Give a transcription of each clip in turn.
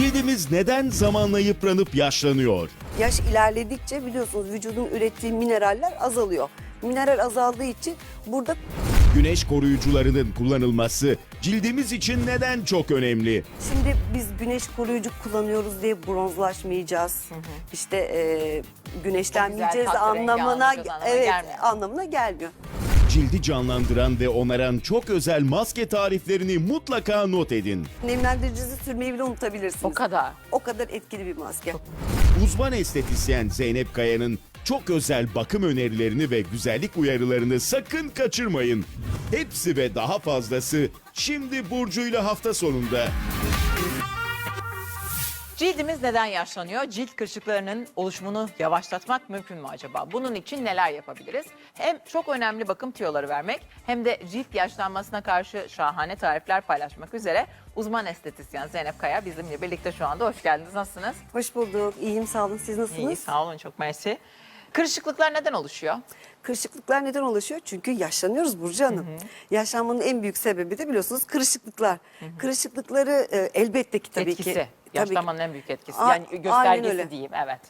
Cildimiz neden zamanla yıpranıp yaşlanıyor? Yaş ilerledikçe biliyorsunuz vücudun ürettiği mineraller azalıyor. Mineral azaldığı için burada Güneş koruyucularının kullanılması cildimiz için neden çok önemli? şimdi biz güneş koruyucu kullanıyoruz diye bronzlaşmayacağız. İşte e, güneşlenmeyeceğiz Çok güzel tat ve rengi anlamına anlamına evet gelmiyor. anlamına gelmiyor. Cildi canlandıran ve onaran çok özel maske tariflerini mutlaka not edin. Nemlendiricisi sürmeyi bile unutabilirsiniz. O kadar. O kadar etkili bir maske. Uzman estetisyen Zeynep Kaya'nın çok özel bakım önerilerini ve güzellik uyarılarını sakın kaçırmayın. Hepsi ve daha fazlası şimdi Burcu'yla hafta sonunda. Cildimiz neden yaşlanıyor? Cilt kırışıklarının oluşumunu yavaşlatmak mümkün mü acaba? Bunun için neler yapabiliriz? Hem çok önemli bakım tüyoları vermek hem de cilt yaşlanmasına karşı şahane tarifler paylaşmak üzere uzman estetisyen Zeynep Kaya bizimle birlikte şu anda. Hoş geldiniz. Nasılsınız? Hoş bulduk. İyiyim sağ olun. Siz nasılsınız? İyi, sağ olun. Çok mersi. Kırışıklıklar neden oluşuyor? Kırışıklıklar neden oluşuyor? Çünkü yaşlanıyoruz Burcu Hanım. Yaşlanmanın en büyük sebebi de biliyorsunuz kırışıklıklar. Kırışıklıkları e, elbette ki tabii etkisi. ki. tabii ki- Yaşlanmanın en büyük etkisi. A- yani göstergesi diyeyim. Evet.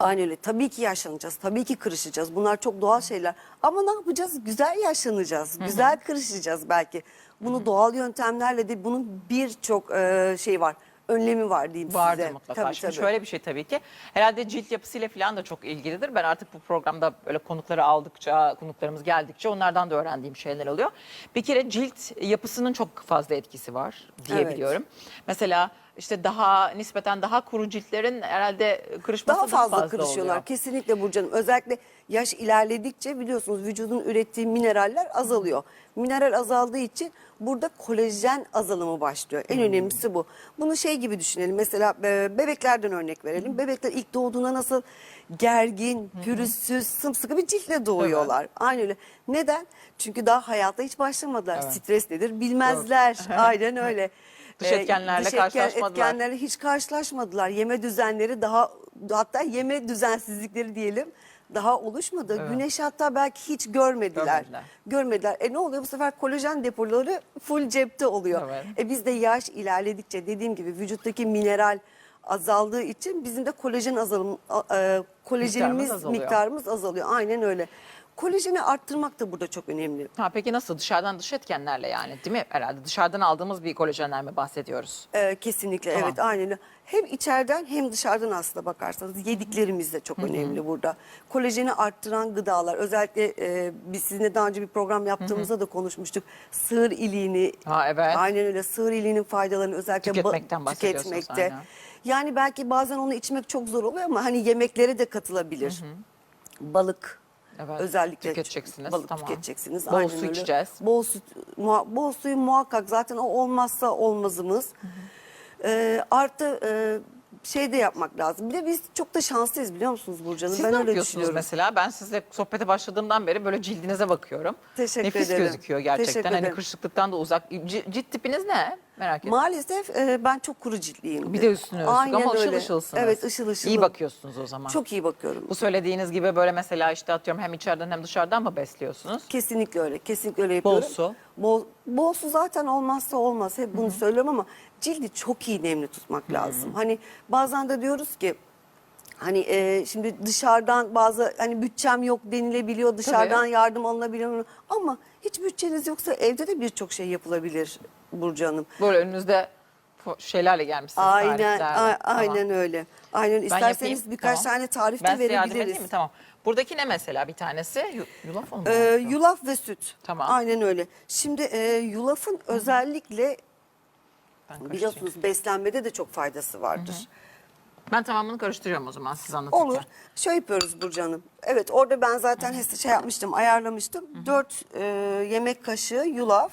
Aynen öyle. Tabii ki yaşlanacağız. Tabii ki kırışacağız. Bunlar çok doğal şeyler. Ama ne yapacağız? Güzel yaşlanacağız. Güzel kırışacağız belki. Bunu doğal yöntemlerle de bunun birçok e, şey var. Önlemi var diyeyim Vardır size. mutlaka. Tabii, Şimdi tabii. şöyle bir şey tabii ki. Herhalde cilt yapısıyla falan da çok ilgilidir. Ben artık bu programda böyle konukları aldıkça, konuklarımız geldikçe onlardan da öğrendiğim şeyler oluyor. Bir kere cilt yapısının çok fazla etkisi var diyebiliyorum. Mesela işte daha nispeten daha kuru ciltlerin herhalde kırışması daha fazla, fazla kırışıyorlar. oluyor. Kesinlikle Burcu Hanım. Özellikle yaş ilerledikçe biliyorsunuz vücudun ürettiği mineraller azalıyor. Mineral azaldığı için burada kolajen azalımı başlıyor. En önemlisi bu. Bunu şey gibi düşünelim. Mesela e, bebeklerden örnek verelim. Bebekler ilk doğduğunda nasıl gergin, pürüzsüz, sımsıkı bir ciltle doğuyorlar. Aynı öyle. Neden? Çünkü daha hayata hiç başlamadılar. Stres nedir bilmezler. Aynen öyle. Dış Ee, etkenlerle dış etken- karşılaşmadılar. etkenlerle hiç karşılaşmadılar. Yeme düzenleri daha hatta yeme düzensizlikleri diyelim daha oluşmadı. Güneş hatta belki hiç görmediler. Görmediler. Görmediler. E ne oluyor bu sefer kolajen depoları full cepte oluyor. Evet. E bizde yaş ilerledikçe dediğim gibi vücuttaki mineral azaldığı için bizim de kolajen azalım e, kolajenimiz Miktarımız azalıyor. miktarımız azalıyor. Aynen öyle. Kolajeni arttırmak da burada çok önemli. Ha, peki nasıl? Dışarıdan dış etkenlerle yani değil mi? Herhalde dışarıdan aldığımız bir kolajenler mi bahsediyoruz? Ee, kesinlikle Tamam. evet aynen öyle. Hem içeriden hem dışarıdan aslında bakarsanız yediklerimiz de çok önemli burada. Kolajeni arttıran gıdalar özellikle e, biz sizinle daha önce bir program yaptığımızda da konuşmuştuk. Sığır iliğini Ha, evet. aynen öyle sığır iliğinin faydalarını özellikle Tüketmekten bahsediyorsunuz, tüketmekte. aynen. Yani belki bazen onu içmek çok zor oluyor ama hani yemeklere de katılabilir. Balık Evet, özellikle tüketeceksiniz, balık tamam. tüketeceksiniz. Bol aynen su öyle. içeceğiz. Bol su, muha- bol suyu muhakkak zaten o olmazsa olmazımız. Ee, artı e, şey de yapmak lazım. Bir de biz çok da şanslıyız biliyor musunuz Burcu Hanım? Siz ben ne öyle yapıyorsunuz mesela? Ben sizle sohbete başladığımdan beri böyle cildinize bakıyorum. Teşekkür Nefis ederim. gözüküyor gerçekten. Teşekkür hani ederim. kırışıklıktan da uzak. C- cilt tipiniz ne? Merak ettim. Maalesef e, ben çok kuru ciltliyim. bir de üstüne üstlük Aynen ama ışıl öyle. ışılsınız. Evet ışıl ışıl. İyi bakıyorsunuz o zaman. Çok iyi bakıyorum. Bu söylediğiniz gibi böyle mesela işte atıyorum hem içeriden hem dışarıdan mı besliyorsunuz? Kesinlikle öyle. Kesinlikle öyle Bol yapıyorum. su. Bol, bol su zaten olmazsa olmaz. Hep bunu söylüyorum ama cildi çok iyi nemli tutmak lazım. Hani bazen de diyoruz ki hani e, şimdi dışarıdan bazı hani bütçem yok denilebiliyor. Dışarıdan Tabii. yardım alınabiliyor. Ama hiç bütçeniz yoksa evde de birçok şey yapılabilir Burcu Hanım. Böyle önünüzde şeylerle gelmişsiniz Aynen, a- Tamam. aynen öyle. Aynen Ben isterseniz yapayım. birkaç Tamam. tane tarif ben de verebiliriz. mi? Tamam. Buradaki ne mesela bir tanesi? Yu- Yulaf mı? Ee, yulaf ve süt. Tamam. Aynen öyle. Şimdi e, yulafın özellikle Ben biliyorsunuz beslenmede de çok faydası vardır. Ben tamamını karıştırıyorum o zaman siz anlatırken. Olur. Şöyle yapıyoruz Burcu Hanım. Evet orada ben zaten hes- şey yapmıştım, ayarlamıştım. 4 yemek kaşığı yulaf.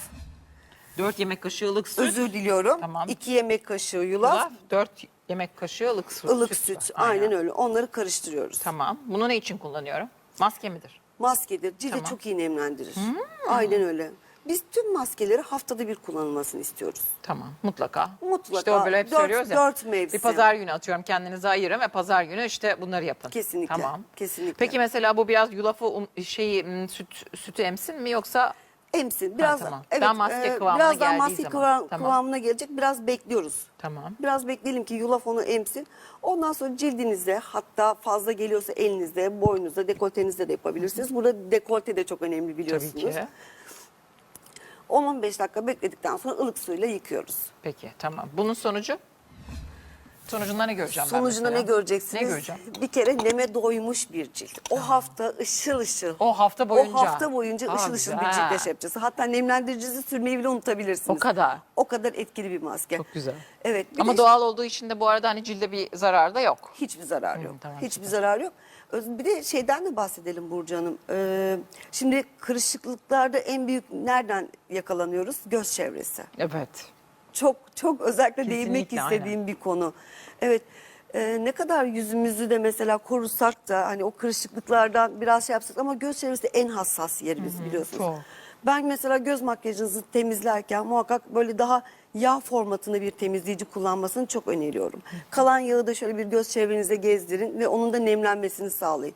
4 yemek kaşığı ılık süt. Özür diliyorum. Tamam. 2 yemek kaşığı yulaf, Yulaf, 4 yemek kaşığı ılık süt. ılık süt. Aynen. öyle. Onları karıştırıyoruz. Tamam. Bunu ne için kullanıyorum? Maske midir? Maskedir. Cildi çok iyi nemlendirir. Aynen öyle. Biz tüm maskeleri haftada bir kullanılmasını istiyoruz. Tamam. Mutlaka. Mutlaka. İşte o böyle hep Dört- söylüyoruz ya. dört mevsim. Bir pazar günü atıyorum kendinize ayırın ve pazar günü işte bunları yapın. Kesinlikle, Tamam. kesinlikle. Peki mesela bu biraz yulafı um, şeyi süt sütü emsin mi yoksa emsin. Biraz tamam. evet, Daha maske e, kıvamına birazdan geldiği maske kıvam- Tamam. kıvamına gelecek. Biraz bekliyoruz. Tamam. Biraz bekleyelim ki yulaf onu emsin. Ondan sonra cildinizde hatta fazla geliyorsa elinizde, boynunuzda, dekoltenizde de yapabilirsiniz. Burada dekolte de çok önemli Tabii biliyorsunuz. ki. 10-15 dakika bekledikten sonra ılık suyla yıkıyoruz. Peki tamam. Bunun sonucu? Sonucunda ne göreceğim ben Sonucunda mesela? ne göreceksiniz? Ne göreceğim? Bir kere neme doymuş bir cilt. O hafta ışıl ışıl. O hafta boyunca. O hafta boyunca Aa, ışıl ışıl bir güzel. cilt yaşayacaksınız. Hatta nemlendiricisi sürmeyi bile unutabilirsiniz. O kadar. O kadar etkili bir maske. Çok güzel. Evet. bir Ama de doğal olduğu için de bu arada hani cilde bir zarar da yok. Hiçbir zarar yok. tamam, Hiçbir süper. zarar yok. Bir de şeyden de bahsedelim Burcu Hanım. Ee, şimdi kırışıklıklarda en büyük nereden yakalanıyoruz? Göz çevresi. Evet. Çok çok özellikle değinmek Kesinlikle, istediğim bir konu. Evet. e, ne kadar yüzümüzü de mesela korusak da hani o kırışıklıklardan biraz şey yapsak ama göz çevresi en hassas yerimiz biliyorsunuz. çok. Ben mesela göz makyajınızı temizlerken muhakkak böyle daha yağ formatında bir temizleyici kullanmasını çok öneriyorum. Kalan yağı da şöyle bir göz çevrenize gezdirin ve onun da nemlenmesini sağlayın.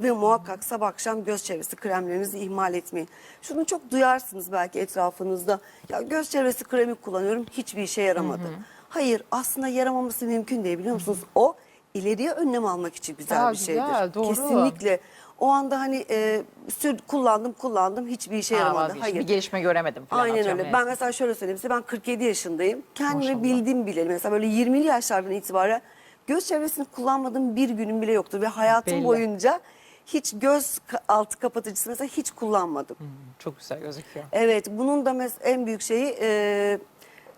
Ve muhakkak sabah akşam göz çevresi kremlerinizi ihmal etmeyin. Şunu çok duyarsınız belki etrafınızda. Ya göz çevresi kremi kullanıyorum hiçbir işe yaramadı. Hayır aslında yaramaması mümkün değil biliyor musunuz? O ileriye önlem almak için güzel Aa, bir şeydir. güzel, doğru. Kesinlikle. O anda hani e, sür, kullandım kullandım hiçbir işe Ha, yaramadı. vazgeçtim. Hayır. Bir gelişme göremedim falan. Aynen atıyorum öyle. yani. Ben mesela şöyle söyleyeyim size ben 47 yaşındayım. Kendimi Maşallah. bildim bileli mesela böyle 20'li yaşlardan itibaren göz çevresini kullanmadığım bir günüm bile yoktu ve hayatım Belli. boyunca hiç göz ka- altı kapatıcısı mesela hiç kullanmadım. Çok güzel gözüküyor. Evet bunun da mes- en büyük şeyi e,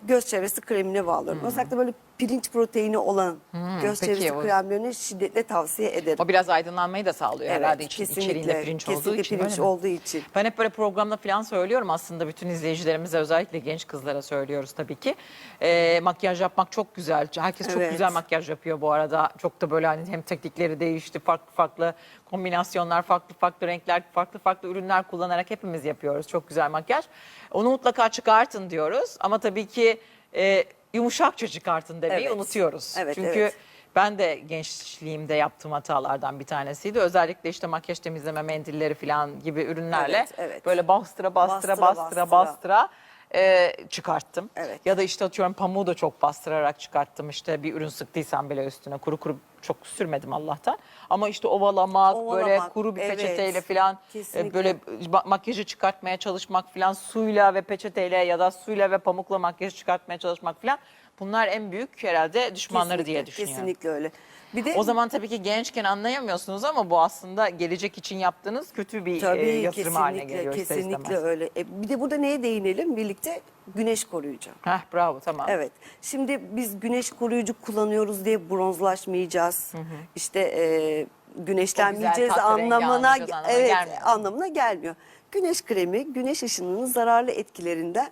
göz çevresi kremine bağlıyorum. Özellikle böyle pirinç proteini olan göz peki, çevresi o- kremlerini şiddetle tavsiye ederim. O biraz aydınlanmayı da sağlıyor Evet, herhalde için, kesinlikle. içeriğinde pirinç olduğu Kesinlikle için. pirinç öyle mi? olduğu için. Ben hep böyle programda falan söylüyorum aslında bütün izleyicilerimize özellikle genç kızlara söylüyoruz tabii ki. Ee, makyaj yapmak çok güzel. Herkes çok Evet. güzel makyaj yapıyor bu arada. Çok da böyle hani hem teknikleri değişti farklı farklı kombinasyonlar, farklı farklı renkler, farklı farklı ürünler kullanarak hepimiz yapıyoruz. Çok güzel makyaj. Onu mutlaka çıkartın diyoruz ama tabii ki e, yumuşakça çıkartın demeyi Evet. unutuyoruz. Evet, Çünkü evet. ben de gençliğimde yaptığım hatalardan bir tanesiydi. Özellikle işte makyaj temizleme mendilleri falan gibi ürünlerle Evet, evet. böyle bastıra bastıra Bastıra, bastıra bastıra. bastıra, e, çıkarttım. Evet. Ya da işte atıyorum pamuğu da çok bastırarak çıkarttım. İşte bir ürün sıktıysam bile üstüne kuru kuru çok sürmedim Allah'tan. Ama işte ovalamak, böyle Ovalamak, kuru bir evet. peçeteyle falan e, Kesinlikle. böyle ma- makyajı çıkartmaya çalışmak falan suyla ve peçeteyle ya da suyla ve pamukla makyajı çıkartmaya çalışmak falan bunlar en büyük herhalde düşmanları diye Kesinlikle, düşünüyorum. Kesinlikle öyle. Bir de O zaman tabii ki gençken anlayamıyorsunuz ama bu aslında gelecek için yaptığınız kötü bir Tabii e, yatırım haline geliyor kesinlikle istemez. öyle. E, bir de burada neye değinelim birlikte? Güneş koruyucu. Heh, bravo tamam. Evet. Şimdi biz güneş koruyucu kullanıyoruz diye bronzlaşmayacağız. İşte e, güneşlenmeyeceğiz anlamına anlamına evet gelmiyor. anlamına gelmiyor. Güneş kremi güneş ışınının zararlı etkilerinden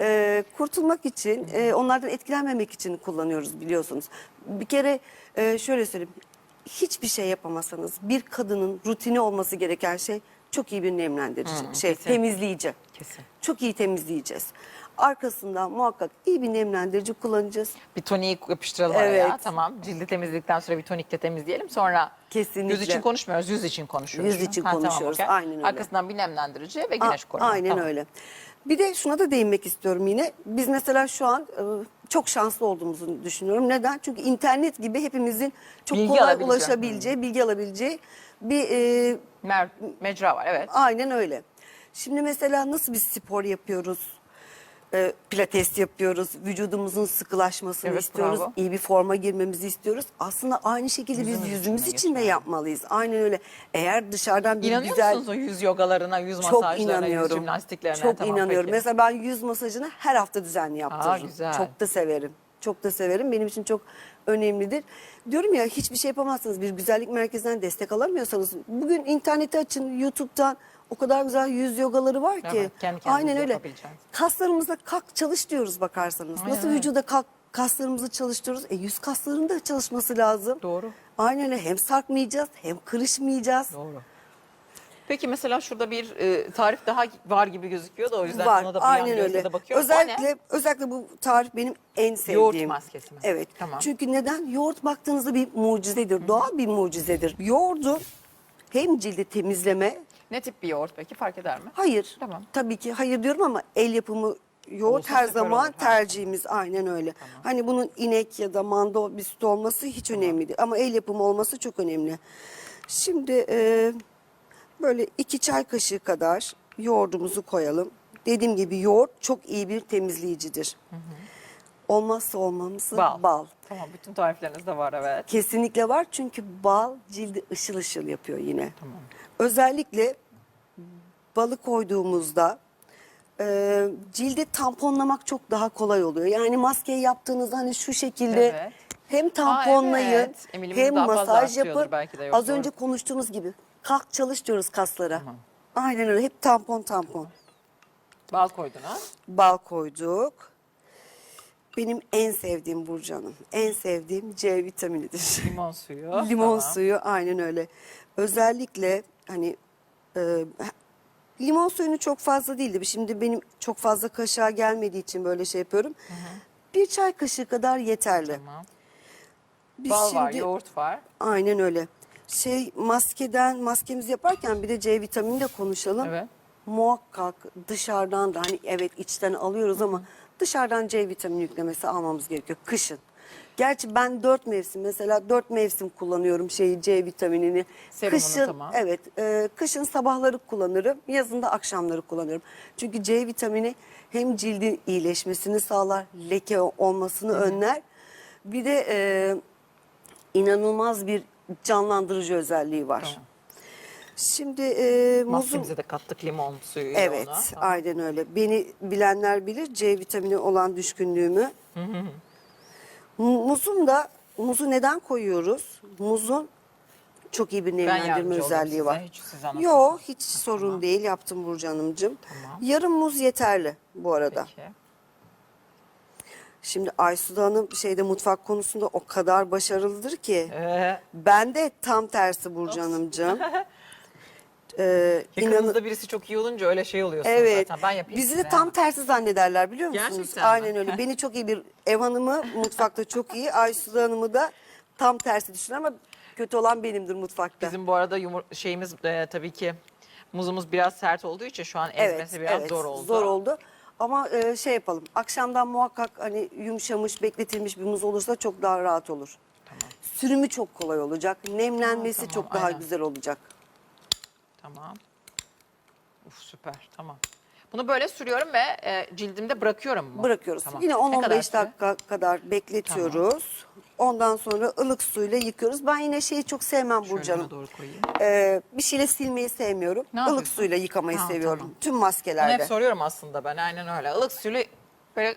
e, kurtulmak için, e, onlardan etkilenmemek için kullanıyoruz biliyorsunuz. Bir kere e, şöyle söyleyeyim. Hiçbir şey yapamasanız bir kadının rutini olması gereken şey çok iyi bir nemlendirici, şey kesin. temizleyici. Kesin. Çok iyi temizleyeceğiz. Arkasından muhakkak iyi bir nemlendirici kullanacağız. Bir toniği yapıştıralım araya. Evet. Tamam. Cildi temizledikten sonra bir tonikle temizleyelim. Sonra Kesinlikle. göz için konuşmuyoruz. Yüz için konuşuyoruz. Yüz için Ha, tamam, konuşuyoruz, okey. aynen öyle. Arkasından bir nemlendirici ve güneş koruma. Aynen Tamam. öyle. Bir de şuna da değinmek istiyorum yine. Biz mesela şu an e, çok şanslı olduğumuzu düşünüyorum. Neden? Çünkü internet gibi hepimizin çok Bilgi kolay alabileceği. ulaşabileceği, bilgi alabileceği bir e, Mer- mecra var evet. aynen öyle. Şimdi mesela nasıl bir spor yapıyoruz? E, pilates yapıyoruz. Vücudumuzun sıkılaşmasını Evet, istiyoruz. bravo. iyi bir forma girmemizi istiyoruz. Aslında aynı şekilde Yüzümüz biz yüzümüz için de yapmalıyız. Aynen öyle. Eğer dışarıdan bir İnanıyor güzel musunuz o yüz yogalarına, yüz çok masajlarına, yüz inanıyorum. jimnastiklerine? Çok Tamam, inanıyorum. peki. Mesela ben yüz masajını her hafta düzenli yaptırırım. güzel. Çok da severim. Çok da severim. Benim için çok önemlidir. Diyorum ya hiçbir şey yapamazsınız. Bir güzellik merkezinden destek alamıyorsanız bugün interneti açın, YouTube'dan o kadar güzel yüz yogaları var ki. Evet, kendi Aynen öyle. Kaslarımızla kalk çalış diyoruz bakarsanız. Aynen Nasıl vücuda kalk kaslarımızı çalıştırıyoruz. E yüz kaslarının da çalışması lazım. Doğru. Aynen öyle. Hem sarkmayacağız hem kırışmayacağız. Doğru. Peki mesela şurada bir e, tarif daha var gibi gözüküyor da o yüzden var. ona da bir Aynen öyle. de bakıyorum. Özellikle özellikle bu tarif benim en sevdiğim. Yoğurt maskesi mi? Evet. Tamam. Çünkü neden? Yoğurt baktığınızda bir mucizedir. Doğal bir mucizedir. Yoğurdu hem cildi temizleme Ne tip bir yoğurt peki fark eder mi? Hayır. Tamam. Tabii ki hayır diyorum ama el yapımı yoğurt Olsa her süper zaman olur, ha. tercihimiz aynen öyle. Hani bunun inek ya da mando süt olması hiç önemli değil ama el yapımı olması çok önemli. Şimdi e, böyle iki çay kaşığı kadar yoğurdumuzu koyalım. Dediğim gibi yoğurt çok iyi bir temizleyicidir. Olmazsa olmamızı Bal. bal. Tamam bütün tariflerinizde var evet. Kesinlikle var çünkü bal cildi ışıl ışıl yapıyor yine. Tamam. Özellikle balı koyduğumuzda e, cildi tamponlamak çok daha kolay oluyor. Yani maskeyi yaptığınızda hani şu şekilde Evet. hem tamponlayın evet. Emilimimiz hem masaj yapın. Az doğru. önce konuştuğumuz gibi kalk çalış diyoruz kaslara. Aynen öyle hep tampon tampon. Bal koydun ha? Bal koyduk. Benim en sevdiğim Burcu Hanım. En sevdiğim C vitaminidir. Limon suyu. Limon Tamam. suyu aynen öyle. Özellikle hani e, limon suyunu çok fazla değildi. Şimdi benim çok fazla kaşığa gelmediği için böyle şey yapıyorum. Bir çay kaşığı kadar yeterli. Tamam. Biz Bal var, yoğurt var. Aynen öyle. Şey maskeden maskemizi yaparken bir de C vitamini de konuşalım. Evet. Muhakkak dışarıdan da hani evet içten alıyoruz ama dışarıdan C vitamini yüklemesi almamız gerekiyor kışın. Gerçi ben dört mevsim mesela dört mevsim kullanıyorum şeyi C vitaminini. Serumunu, kışın tamam. evet e, kışın sabahları kullanırım yazın da akşamları kullanırım. Çünkü C vitamini hem cildin iyileşmesini sağlar leke olmasını önler. Bir de e, inanılmaz bir canlandırıcı özelliği var. Tamam. Şimdi e, muzun Maskemize de kattık limon suyu. evet Ona. aynen öyle. Beni bilenler bilir C vitamini olan düşkünlüğümü. Mu- Muzun da muzu neden koyuyoruz? Muzun çok iyi bir nemlendirme özelliği var. hiç siz anlatın. Yok hiç sorun değil yaptım Burcu Hanımcığım. Tamam. Yarım muz yeterli bu arada. Peki. Şimdi Aysuda Hanım şeyde mutfak konusunda o kadar başarılıdır ki. Ee, Ben de tam tersi Burcu Hanımcığım. İnanın- yakınınızda birisi çok iyi olunca öyle şey oluyorsunuz Evet. zaten. Ben yapayım Bizi size. de tam tersi zannederler biliyor musunuz? Gerçekten mi? Aynen öyle. Beni çok iyi bir ev hanımı mutfakta çok iyi. Aysu Hanım'ı da tam tersi düşünür ama kötü olan benimdir mutfakta. Bizim bu arada yumur şeyimiz e, tabii ki muzumuz biraz sert olduğu için şu an evet, ezmesi biraz evet, zor oldu. Zor oldu. Ama e, şey yapalım. Akşamdan muhakkak hani yumuşamış, bekletilmiş bir muz olursa çok daha rahat olur. Sürümü çok kolay olacak. Nemlenmesi tamam, çok daha aynen. güzel olacak. Tamam. Uf süper tamam. Bunu böyle sürüyorum ve e, cildimde bırakıyorum mu? Bırakıyoruz. Tamam. Yine Ne kadar 10-15 süre? dakika kadar bekletiyoruz. Ondan sonra ılık suyla yıkıyoruz. Ben yine şeyi çok sevmem Şöyle Burcu Hanım. ona doğru koyayım. Ee, bir şeyle silmeyi sevmiyorum. Ne Ilık yapıyorsun? suyla yıkamayı Ha, seviyorum. tamam. Tüm Bunu maskelerde. hep soruyorum aslında ben aynen öyle. Ilık suyla böyle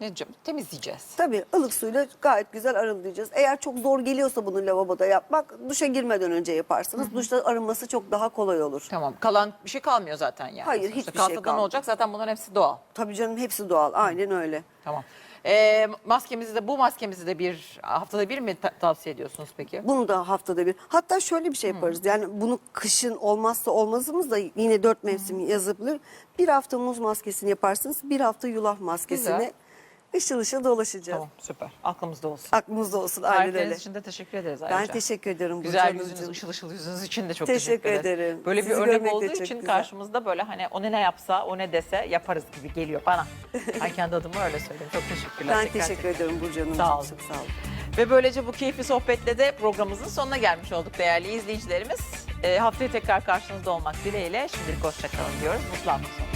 ne diyeceğim temizleyeceğiz. Tabii ılık suyla gayet güzel arılayacağız. Eğer çok zor geliyorsa bunu lavaboda yapmak, duşa girmeden önce yaparsınız. Duşta arınması çok daha kolay olur. Tamam kalan bir şey kalmıyor zaten yani. Hayır, hiçbir şey kalmıyor. olacak zaten bunların hepsi doğal. Tabii canım hepsi doğal. Aynen öyle. Tamam. Ee, maskemizi de bu maskemizi de bir haftada bir mi ta- tavsiye ediyorsunuz peki? Bunu da haftada bir. Hatta şöyle bir şey yaparız. Yani bunu kışın olmazsa olmazımız da yine dört mevsim yazılır. Bir hafta muz maskesini yaparsınız. Bir hafta yulaf maskesini. Güzel. Işıl ışıl dolaşacağız. Tamam süper. Aklımızda olsun. Aklımızda olsun. Aynen öyle. için de teşekkür ederiz Ben ayrıca. teşekkür ederim. Güzel Burcu yüzünüz, ışıl ışıl yüzünüz için de çok Teşekkür teşekkür, ederiz. ederim. Böyle Sizi bir örnek olduğu için güzel. karşımızda böyle hani o ne yapsa, o ne dese yaparız gibi geliyor bana. ben kendi adıma öyle söyleyeyim. Çok teşekkürler. Ben tekrar teşekkür tekrar. ederim Burcu Hanımcığım. Sağ olun. Çok sağ olun. Ve böylece bu keyifli sohbetle de programımızın sonuna gelmiş olduk değerli izleyicilerimiz. Ee, haftaya tekrar karşınızda olmak dileğiyle şimdilik hoşçakalın diyoruz. Mutlu hafta sonu.